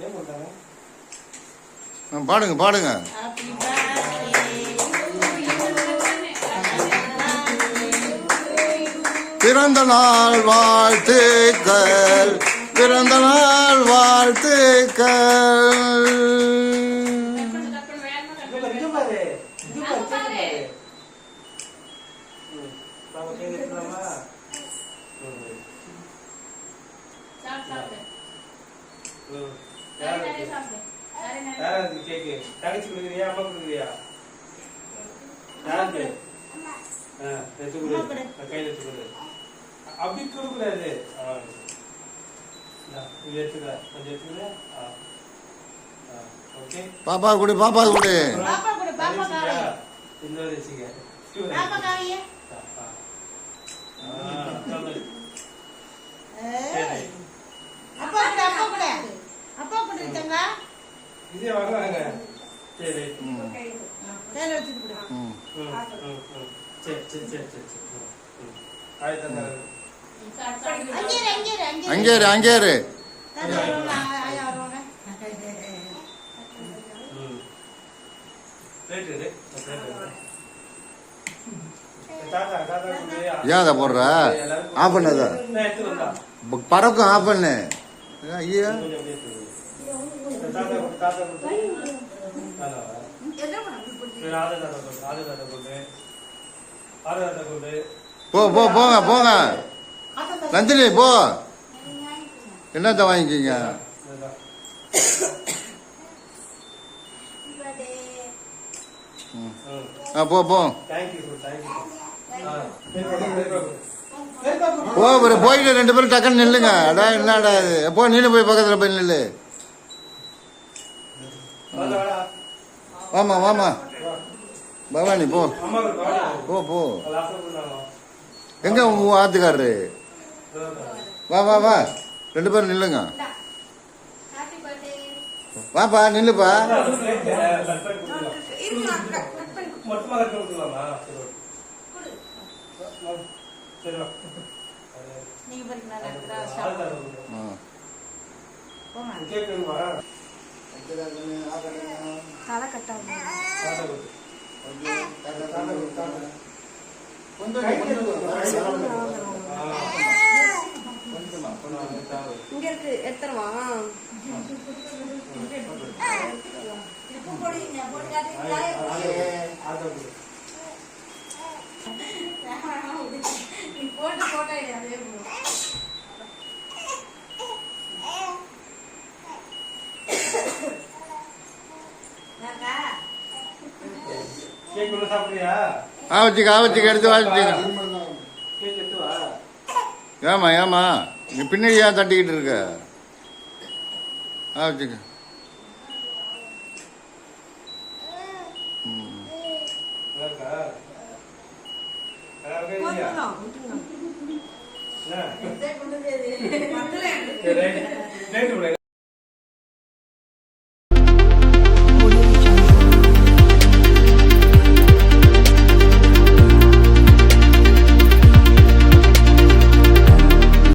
ஏன் போட்டாங்க பாடுங்க பாடுங்க பிறந்த நாள் வாழ்த்துக்கள் பிறந்த நாள் வாழ்த்துக்கள் இங்க பாரு, இருக்கு. கேக்கு? தங்கச்சி கொடுக்குறியா அம்மா கொடுக்குறியா? யாருக்கு ஆ, எடுத்து கொடு. கையில எடுத்து கொடு. அப்படி கொடுக்கூடாது பாப்பா கொடு பாப்பா கொடு. பாப்பா கொடு, பாப்பா வச்சுக்கியா? காவி. இந்த வச்சுக்க பாப்பா காவிய ஆ, ஆ. ஆ, சொல்லு. ஏய். அப்பா கொடு அப்பா கொடு அப்பா கொடு தங்க இதே வாங்குறாங்க சரி ம். சரி சரி சரி சரி சரி ம், ம். ஆயிரத்தி தொள்ளாயிரம். அங்கே இரு, அங்கே இரு, அங்கே இரு. அங்கே இரு அங்கே இரு தாத்தா வருவாங்க, ஆயா வருவாங்க. ம். ரைட் இரு. ரைட் இரு. தாத்தா தாத்தா கொடுக்குறியா? ஏன் அதை போடுற ஆஃப் பண்ணாத நான் எடுத்துட்டு வந்தா. ப- பறக்கும் ஆஃப் பண்ணு ஐயா. தாத்தா? சரி, தாத்தா தாத்தா தாத்தா. போ போ போங்க போங்க நந்தினி போ என்னத்த வாங்கிக்கிங்க. ஆ போ போ ஒரு போயிட்டு ரெண்டு பேரும் டக்குன்னு நில்லுங்க அடா என்னடா போ நீனு போய் பக்கத்துல போய் நில்லு. வாமா வாமா. வா. பவானி போ. போ போ. எங்க உங்க ஆத்துக்காரரு. வா வா வா. ரெண்டு பேரும் நில்லுங்க. வாப்பா நில்லுப்பா. நீங்க தலை கட்டாது. தாத்தா கொடு. தாத்தா கொடு, தாத்தா. கொஞ்சம் கையில கொஞ்சம் கொடு. ஆ. கொஞ்சமா. கொஞ்சம் தாத்தா கொடு. இங்க இருக்கு எடுத்துருவா இது போடுவீங்க, போட்டு காட்டுறீங்களா? தாத்தா கொடு. நீ போட்டு போட்டோ எடு, அதே போடு. என்னக்கா? கேக் உள்ள சாப்பிடுறியா? ஆ வச்சுக்க ஆ வச்சுக்க எடுத்து வாங்கிச்சுக்க கேக் எடுத்து வா. ஏமா ஏமா நீ பின்னாடி ஏன் தட்டிக்கிட்டு இருக்க? ஆ வச்சுக்க ம்.